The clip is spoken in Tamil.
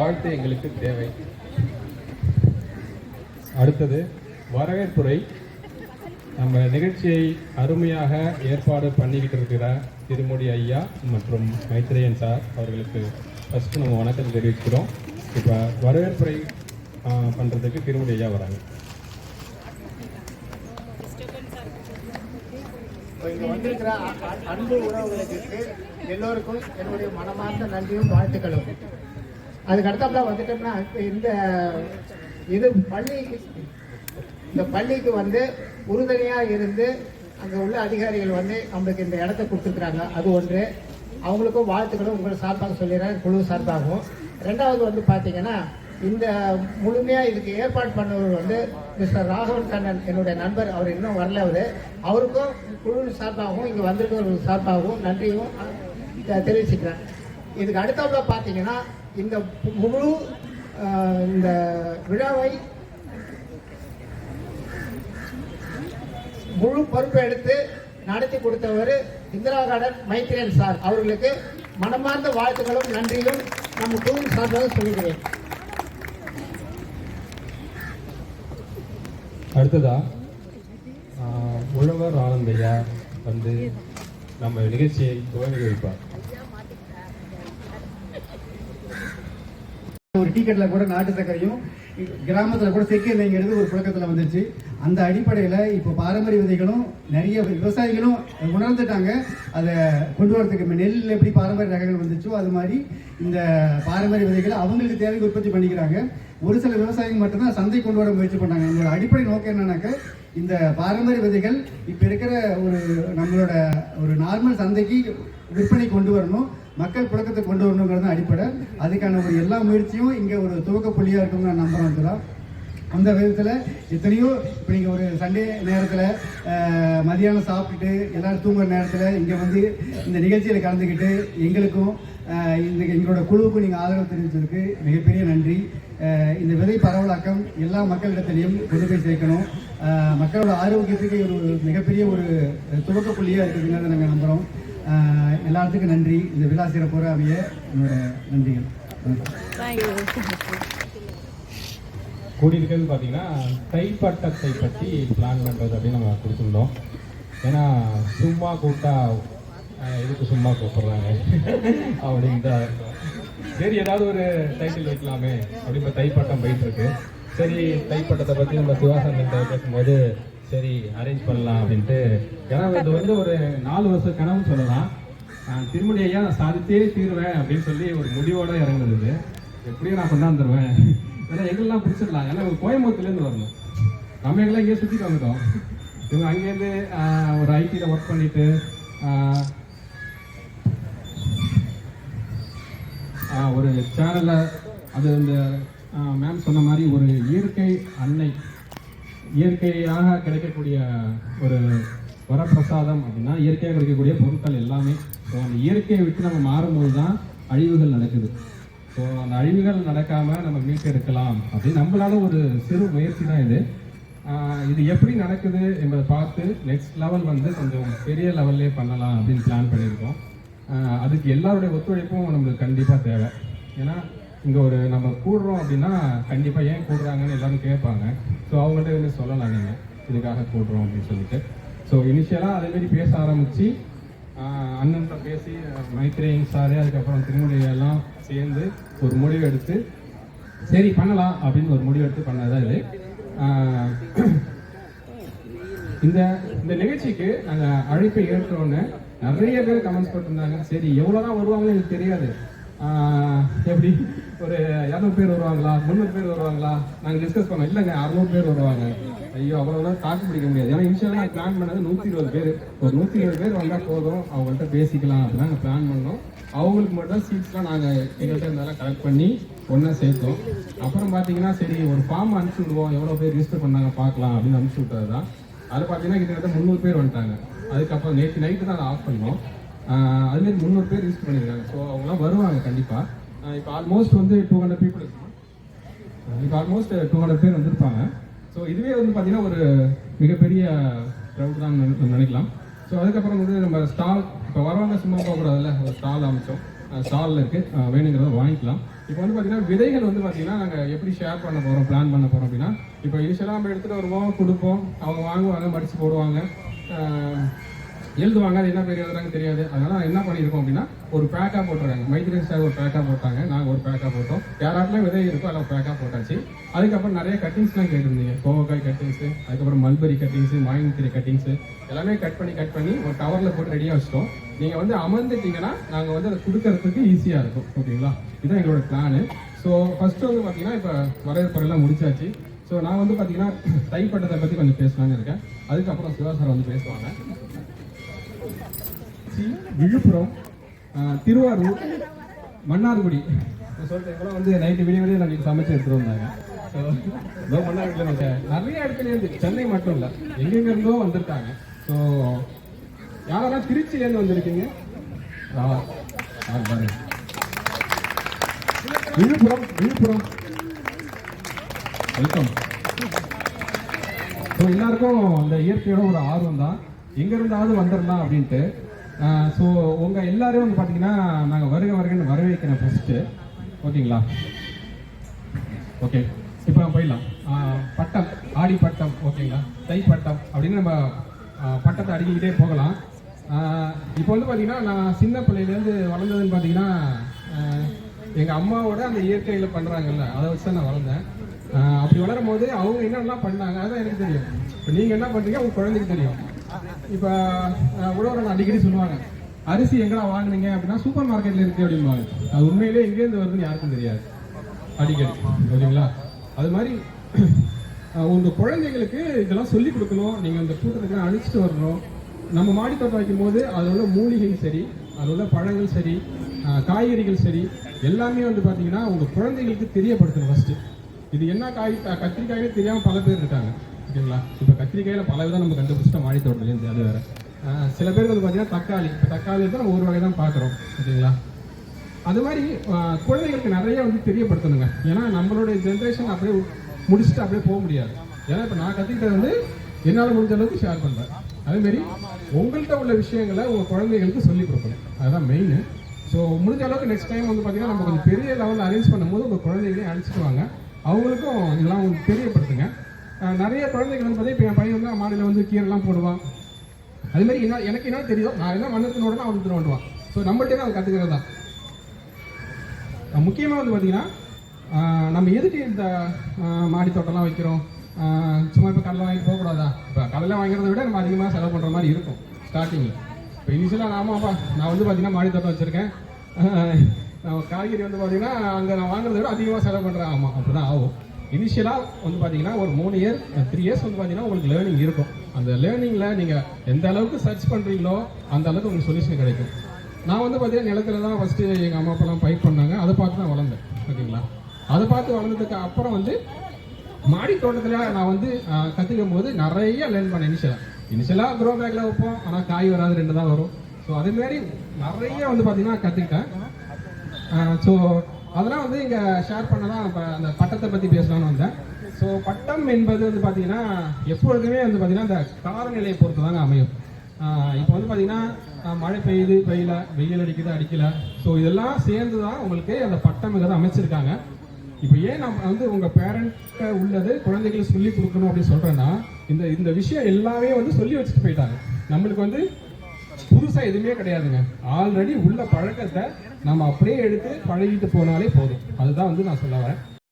வாழ்த்து எங்களுக்கு தேவை. அடுத்தது வரவேற்புரை. நம்ம நிகழ்ச்சியை அருமையாக ஏற்பாடு பண்ணிக்கிட்டு இருக்கிற திருமுடி ஐயா மற்றும் மைத்ரேயன் சார் அவர்களுக்கு ஃபஸ்ட்டு நம்ம வணக்கம் தெரிவிக்கிறோம். இப்போ வரவேற்புரை பண்ணுறதுக்கு திருமொழி திருமுடி ஐயா வராங்க. இப்போ வந்திருக்கிற அன்பு உறவுகளுக்கு எல்லோருக்கும் என்னுடைய மனமார்ந்த நன்றியும் வாழ்த்துக்களும். அதுக்கு அடுத்தாப்புல வந்துட்டோம்னா இந்த இது பள்ளிக்கு இந்த பள்ளிக்கு வந்து உறுதுணையாக இருந்து அங்கே உள்ள அதிகாரிகள் வந்து நம்மளுக்கு இந்த இடத்த கொடுத்துருக்குறாங்க. அது ஒன்று. அவங்களுக்கும் வாழ்த்துக்களும். உங்களை சார்பாக சொல்லிடுறேன். குழு சார்பாகவும். ரெண்டாவது வந்து பார்த்தீங்கன்னா இந்த முழுமையாக இதுக்கு ஏற்பாடு பண்ணவர் வந்து மிஸ்டர் ராகவன் கண்ணன் என்னுடைய நண்பர். அவர் இன்னும் வரல அவர். அவருக்கும் குழு சார்பாகவும் இங்கே வந்திருக்கிறவர்கள் சார்பாகவும் நன்றியும் தெரிவிச்சுக்கிறேன். இதுக்கு அடுத்தாப்புல பார்த்தீங்கன்னா இந்த முழு இந்த விழாவை முழு பொறுப்பு எடுத்து நடத்தி கொடுத்தவர் இந்திரா கார்டன் மைத்ரேன் சார். அவர்களுக்கு மனமார்ந்த வாழ்த்துக்களும் நன்றியும் நம்ம குழு சார்பாக சொல்லுகிறேன் அடுத்ததா உழவர் ஆனந்தையா வந்து நம்ம நிகழ்ச்சியை துவங்கி வைப்பார். ஒரு கூட நாட்டு சர்க்கரையும் கிராமத்தில் கூட செக்கு எண்ணெய்ங்கிறது ஒரு புழக்கத்தில் வந்துச்சு அந்த அடிப்படையில் இப்போ பாரம்பரிய விதைகளும் நிறைய விவசாயிகளும் உணர்ந்துட்டாங்க. அதை கொண்டு வரதுக்கு நெல் எப்படி பாரம்பரிய ரகங்கள் வந்துச்சோ அது மாதிரி இந்த பாரம்பரிய விதைகளை அவங்களுக்கு தேவைக்கு உற்பத்தி பண்ணிக்கிறாங்க. ஒரு சில விவசாயிகள் மட்டும்தான் சந்தை கொண்டு வர முயற்சி பண்ணாங்க நம்மளோட அடிப்படை நோக்கம் என்னன்னாக்க இந்த பாரம்பரிய விதைகள் இப்போ இருக்கிற ஒரு நம்மளோட ஒரு நார்மல் சந்தைக்கு விற்பனை கொண்டு வரணும். மக்கள் புழக்கத்தை கொண்டு வரணுங்கிறது தான் அடிப்படை. அதுக்கான ஒரு எல்லா முயற்சியும் இங்கே ஒரு துவக்க புள்ளியாக இருக்கும்னு நான் நம்புறேன் அந்த விதத்தில் எத்தனையோ இப்போ நீங்கள் ஒரு சண்டே நேரத்தில் மதியானம் சாப்பிட்டுட்டு எல்லோரும் தூங்குற நேரத்தில் இங்கே வந்து இந்த நிகழ்ச்சியில் கலந்துக்கிட்டு எங்களுக்கும் இந்த எங்களோட குழுவுக்கும் நீங்கள் ஆதரவு தெரிவித்ததுக்கு மிகப்பெரிய நன்றி. இந்த விதை பரவலாக்கம் எல்லா மக்களிடத்திலையும் கொண்டு போய் சேர்க்கணும். மக்களோட ஆரோக்கியத்துக்கு ஒரு மிகப்பெரிய ஒரு துவக்க புள்ளியாக இருக்குதுங்கிறத நாங்கள் நம்புகிறோம் எல்லாத்துக்கும் நன்றி. இந்த விழா சிறப்புற அமைய என்னோட நன்றிகள். கூடியிருக்கிறது பார்த்தீங்கன்னா தைப்பட்டத்தை பற்றி பிளான் பண்ணுறது அப்படின்னு நம்ம கொடுத்துருந்தோம். ஏன்னா சும்மா கூப்பிட்டா எதுக்கு சும்மா கூப்பிடுறாங்க? அப்படின்ட்டு சரி ஏதாவது ஒரு டைட்டில் வைக்கலாமே. அப்படி இப்போ தைப்பட்டம் போயிட்டு இருக்கு. சரி தைப்பட்டத்தை பற்றி நம்ம சிவாசந்திட்ட பேசும்போது சரி அரேஞ்ச் பண்ணலாம் அப்படின்ட்டு. ஏன்னா இது வந்து ஒரு நாலு வருஷ கனவு சொல்லலாம். நான் திருமணி ஐயா நான் சாதித்தே தீருவேன் அப்படின்னு சொல்லி ஒரு முடிவோட இறங்குனது எப்படியும் நான் கொண்டாந்துருவேன். ஏன்னா எங்கெல்லாம் பிடிச்சிடலாம். ஏன்னா ஒரு கோயம்புத்தூர்லேருந்து வரணும். நம்ம எங்கெல்லாம் இங்கே சுற்றிட்டு வந்துட்டோம். இவங்க அங்கேருந்து ஒரு ஐடியில் ஒர்க் பண்ணிட்டு ஒரு சேனலில் அது இந்த மேம் சொன்ன மாதிரி ஒரு இயற்கை அன்னை இயற்கையாக கிடைக்கக்கூடிய ஒரு வரப்பிரசாதம் அப்படின்னா இயற்கையாக கிடைக்கக்கூடிய பொருட்கள் எல்லாமே. ஸோ அந்த இயற்கையை விட்டு நம்ம மாறும்போது தான் அழிவுகள் நடக்குது. ஸோ அந்த அழிவுகள் நடக்காம நம்ம மீட்டெடுக்கலாம் அப்படின்னு நம்மளால ஒரு சிறு முயற்சி தான் இது. இது எப்படி நடக்குது என்பதை பார்த்து நெக்ஸ்ட் லெவல் வந்து கொஞ்சம் பெரிய லெவல்லே பண்ணலாம் அப்படின்னு பிளான் பண்ணியிருக்கோம். அதுக்கு எல்லாருடைய ஒத்துழைப்பும் நம்மளுக்கு கண்டிப்பாக தேவை. ஏன்னா இங்கே ஒரு நம்ம கூடுறோம் அப்படின்னா கண்டிப்பாக ஏன் கூடுறாங்கன்னு எல்லாரும் கேட்பாங்க. ஸோ அவங்கள்ட்ட வந்து சொல்லலாம் நீங்கள் இதுக்காக கூடுறோம் அப்படின்னு சொல்லிட்டு. ஸோ இனிஷியலாக அதேமாரி பேச ஆரம்பித்து அண்ணன்ட்ட பேசி மைத்ரேயன் சாரு அதுக்கப்புறம் திருமணியெல்லாம் சேர்ந்து ஒரு முடிவு எடுத்து சரி பண்ணலாம் அப்படின்னு ஒரு முடிவு எடுத்து பண்ணதான் இது. இந்த இந்த நிகழ்ச்சிக்கு நாங்கள் அழைப்பை ஏற்றோன்னு நிறைய பேர் கமெண்ட்ஸ் போட்டிருந்தாங்க. சரி எவ்வளோதான் வருவாங்கன்னு எனக்கு தெரியாது. எப்படி? ஒரு இரநூறு பேர் வருவாங்களா? முந்நூறு பேர் வருவாங்களா? நாங்கள் டிஸ்கஸ் பண்ணோம். இல்லைங்க அறுநூறு பேர் வருவாங்க. ஐயோ அவ்வளோதான் தாக்கு பிடிக்க முடியாது. ஏன்னா இனிஷியலாக நான் பிளான் பண்ணது நூற்றி இருபது பேர். ஒரு நூற்றி இருபது பேர் வந்தால் போதும். அவங்கள்ட்ட பேசிக்கலாம் அப்படின்னு நாங்கள் பிளான் பண்ணோம். அவங்களுக்கு மட்டும் சீட்ஸ்லாம் நாங்கள் எங்கள்கிட்ட இருந்தாலும் கலெக்ட் பண்ணி ஒன்றா சேர்த்தோம். அப்புறம் பார்த்தீங்கன்னா சரி ஒரு ஃபார்ம் அனுப்பிச்சி விடுவோம். எவ்வளோ பேர் ரிஜிஸ்டர் பண்ணாங்க பார்க்கலாம் அப்படின்னு அனுப்பிச்சி விட்டது தான் அது பார்த்தீங்கன்னா கிட்டத்தட்ட முந்நூறு பேர் வந்துட்டாங்க. அதுக்கப்புறம் நேற்று நைட்டு தான் அதை ஆஃப் பண்ணோம். அதுலேருந்து முந்நூறு பேர் ரிஜிஸ்டர் பண்ணியிருக்காங்க. ஸோ அவங்களாம் வருவாங்க கண்டிப்பாக இப்போ ஆல்மோஸ்ட் வந்து டூ ஹண்ட்ரட் பீப்புள் இப்போ ஆல்மோஸ்ட் டூ ஹண்ட்ரட் பேர் வந்திருப்பாங்க. ஸோ இதுவே வந்து பார்த்தீங்கன்னா ஒரு மிகப்பெரிய க்ரௌட் தான் நினைக்கலாம். ஸோ அதுக்கப்புறம் வந்து நம்ம ஸ்டால் இப்போ வரவங்க சும்மா போகக்கூடாதுல்ல? ஒரு ஸ்டால் அமைச்சோம். ஸ்டாலில் இருக்குது வேணுங்கிறத வாங்கிக்கலாம். இப்போ வந்து பார்த்தீங்கன்னா விதைகள் வந்து பார்த்தீங்கன்னா நாங்கள் எப்படி ஷேர் பண்ண போகிறோம் பிளான் பண்ண போகிறோம் அப்படின்னா இப்போ யூஸ்வலாக நம்ம எடுத்துகிட்டு வருவோம் கொடுப்போம். அவங்க வாங்குவாங்க மடித்து போடுவாங்க. எழுதுவாங்க அது என்ன பேர் எழுதுறாங்க தெரியாது. அதனால என்ன பண்ணியிருக்கோம் அப்படின்னா ஒரு பேக்காக போட்டுருக்காங்க. மைத்ரி சார் ஒரு பேக்காக போட்டாங்க. நாங்கள் ஒரு பேக்காக போட்டோம். யாராட்டிலும் விதை இருக்கோ அதில் பேக்காக போட்டாச்சு. அதுக்கப்புறம் நிறைய கட்டிங்ஸ்லாம் கேட்டிருந்தீங்க. கோவக்காய் கட்டிங்ஸு அதுக்கப்புறம் மல்பரி கட்டிங்ஸு மாயங்கீரை கட்டிங்ஸு எல்லாமே கட் பண்ணி கட் பண்ணி ஒரு டவரில் போட்டு ரெடியாக வச்சிட்டோம். நீங்கள் வந்து அமர்ந்துட்டீங்கன்னா நாங்கள் வந்து அதை கொடுக்கறதுக்கு ஈஸியாக இருக்கும். ஓகேங்களா? இதுதான் எங்களோட பிளானு ஸோ ஃபஸ்ட்டு வந்து பார்த்தீங்கன்னா இப்போ வரவேற்பெல்லாம் முடிச்சாச்சு. ஸோ நான் வந்து பார்த்தீங்கன்னா தைப்பட்டத்தை பற்றி கொஞ்சம் பேசலான்னு இருக்கேன். அதுக்கப்புறம் சிவா சார் வந்து பேசுவாங்க. விழுப்புரம் திருவாரூர் மன்னார்குடி. சொல்லிட்டு சொல்றேன் வந்து நைட்டு விடிய விடிய நாங்கள் சமைச்சு எடுத்துட்டு வந்தாங்க. ஸோ மன்னார்குடியில் நிறைய இடத்துல இருந்து சென்னை மட்டும் இல்லை எங்கெங்க இருந்தோ வந்திருக்காங்க. ஸோ யாரெல்லாம் திருச்சியிலேருந்து வந்திருக்கீங்க? விழுப்புரம் விழுப்புரம். வெல்கம் ஸோ எல்லாருக்கும் அந்த இயற்கையோட ஒரு ஆர்வம் தான் எங்கேருந்தாவது வந்துடலாம் அப்படின்ட்டு. ஸோ உங்கள் எல்லாரும் வந்து பார்த்தீங்கன்னா நாங்கள் வருக வருகன்னு வரவேற்கிறேன் ஃபஸ்ட்டு ஓகேங்களா? ஓகே இப்போ போயிடலாம். பட்டம் ஆடி பட்டம் ஓகேங்களா? தை பட்டம் அப்படின்னு நம்ம பட்டத்தை அடுக்கிக்கிட்டே போகலாம். இப்போ வந்து பார்த்தீங்கன்னா நான் சின்ன பிள்ளையிலேருந்து வளர்ந்ததுன்னு பார்த்தீங்கன்னா எங்கள் அம்மாவோட அந்த இயற்கையில் பண்ணுறாங்கல்ல அதை வச்சு தான் நான் வளர்ந்தேன். அப்படி வளரும் போது அவங்க என்னென்னலாம் பண்ணாங்க அதான் எனக்கு தெரியும். இப்போ நீங்கள் என்ன பண்ணுறீங்க உங்கள் குழந்தைக்கு தெரியும். இப்போ உழவர் அடிக்கடி சொல்லுவாங்க அரிசி எங்கடா வாங்குனீங்க? அப்படின்னா சூப்பர் மார்க்கெட்ல இருக்கு அப்படிம்பாங்க அது உண்மையிலேயே எங்கேருந்து வருதுன்னு யாருக்கும் தெரியாது. அடிக்கடி. சரிங்களா? அது மாதிரி உங்க குழந்தைகளுக்கு இதெல்லாம் சொல்லி கொடுக்கணும். நீங்க அந்த கூட்டத்துக்கு அழிச்சிட்டு வரணும். நம்ம மாடி தோட்டம் வைக்கும் போது அதில் உள்ள மூலிகை சரி அதில் உள்ள பழங்கள் சரி காய்கறிகள் சரி எல்லாமே வந்து பார்த்தீங்கன்னா உங்க குழந்தைகளுக்கு தெரியப்படுத்தணும் ஃபர்ஸ்ட் இது என்ன காய் கத்திரிக்காயே தெரியாமல் தெரியாம பல பேர் இருக்காங்க. ஓகேங்களா? இப்போ கத்திரிக்காயில பல விதம் நம்ம கண்டுபிடிச்சிட்டோம் மாடி தோட்டத்துலேருந்து அது வேறு. சில பேருக்கு வந்து பார்த்தீங்கன்னா தக்காளி இப்போ தக்காளி தான் நம்ம ஒரு வகை தான் பார்க்குறோம் ஓகேங்களா? அது மாதிரி குழந்தைகளுக்கு நிறைய வந்து தெரியப்படுத்தணுங்க. ஏன்னா நம்மளுடைய ஜென்ரேஷன் அப்படியே முடிச்சுட்டு அப்படியே போக முடியாது. ஏன்னா இப்போ நான் கற்றுக்கிட்டது வந்து என்னால் முடிஞ்ச அளவுக்கு ஷேர் பண்ணுறேன் அதேமாரி உங்கள்கிட்ட உள்ள விஷயங்களை உங்கள் குழந்தைகளுக்கு சொல்லிக் கொடுக்கணும். அதுதான் மெயின் ஸோ முடிஞ்ச அளவுக்கு நெக்ஸ்ட் டைம் வந்து பார்த்தீங்கன்னா நம்ம கொஞ்சம் பெரிய லெவலில் அரேஞ்ச் பண்ணும்போது உங்கள் குழந்தைகளையும் அழைச்சிட்டு வாங்க. அவங்களுக்கும் இதெல்லாம் உங்களுக்கு தெரியப்படுத்துங்க. நிறைய குழந்தைகள் வந்து பார்த்தீங்கன்னா இப்போ என் பையன் வந்து மாடியில் வந்து கீரைலாம் போடுவான். அது மாதிரி என்ன எனக்கு என்ன தெரியும் நான் என்ன மண்ணத்தினோட அவன் எடுத்துட்டு வந்துடுவான் ஸோ நம்மள்ட்டே தான் அவன் கற்றுக்கிறது தான். முக்கியமாக வந்து பார்த்தீங்கன்னா நம்ம எதுக்கு இந்த மாடி தோட்டம்லாம் வைக்கிறோம்? சும்மா இப்போ கடலை வாங்கிட்டு போகக்கூடாதா இப்போ கடலை வாங்குறத விட நம்ம அதிகமாக செலவு பண்ணுற மாதிரி இருக்கும் ஸ்டார்டிங்கில் இப்போ இனிஷியலாக ஆமாப்பா நான் வந்து பார்த்தீங்கன்னா மாடி தோட்டம் வச்சுருக்கேன். காய்கறி வந்து பார்த்தீங்கன்னா அங்கே நான் வாங்குறத விட அதிகமாக செலவு பண்ணுறேன் ஆமாம் அப்படி தான் ஆகும். இனிஷியலாக வந்து பார்த்தீங்கன்னா ஒரு மூணு இயர் த்ரீ இயர்ஸ் வந்து பார்த்தீங்கன்னா உங்களுக்கு லேர்னிங் இருக்கும். அந்த லேர்னிங்கில் நீங்கள் எந்த அளவுக்கு சர்ச் பண்ணுறீங்களோ அந்த அளவுக்கு உங்களுக்கு சொல்யூஷன் கிடைக்கும். நான் வந்து பார்த்தீங்கன்னா நிலத்துல தான் ஃபஸ்ட்டு எங்கள் அம்மா அப்பாலாம் பயிர் பண்ணாங்க. அதை பார்த்து தான் வளர்ந்தேன். ஓகேங்களா? அதை பார்த்து வளர்ந்ததுக்கு அப்புறம் வந்து மாடி தோட்டத்தில் நான் வந்து கற்றுக்கும் போது நிறைய லேர்ன் பண்ணேன் இனிஷியலாக இனிஷியலாக க்ரோ பேக்கில் வைப்போம். ஆனால் காய் வராது ரெண்டு தான் வரும். ஸோ அதேமாரி நிறைய வந்து பார்த்தீங்கன்னா கற்றுக்கிட்டேன் ஸோ அதெல்லாம் வந்து இங்கே ஷேர் பண்ண தான் இப்போ அந்த பட்டத்தை பற்றி பேசலாம்னு வந்தேன். ஸோ பட்டம் என்பது வந்து பார்த்தீங்கன்னா எப்பொழுதுமே வந்து பார்த்தீங்கன்னா அந்த காலநிலையை பொறுத்து தாங்க அமையும் இப்போ வந்து பார்த்தீங்கன்னா மழை பெய்யுது பெய்யல வெயில் அடிக்குது அடிக்கல. ஸோ இதெல்லாம் சேர்ந்து தான் உங்களுக்கு அந்த பட்டம்ங்கிறத அமைச்சிருக்காங்க. இப்போ ஏன் நம்ம வந்து உங்கள் பேரண்ட்டை உள்ளது குழந்தைகளுக்கு சொல்லி கொடுக்கணும் அப்படின்னு சொல்கிறேன்னா இந்த இந்த விஷயம் எல்லாமே வந்து சொல்லி வச்சுட்டு போயிட்டாங்க. நம்மளுக்கு வந்து புதுசாக எதுவுமே கிடையாதுங்க. ஆல்ரெடி உள்ள பழக்கத்தை நம்ம அப்படியே எடுத்து பழகிட்டு போனாலே போதும். அதுதான் வந்து நான் சொல்ல வரேன்.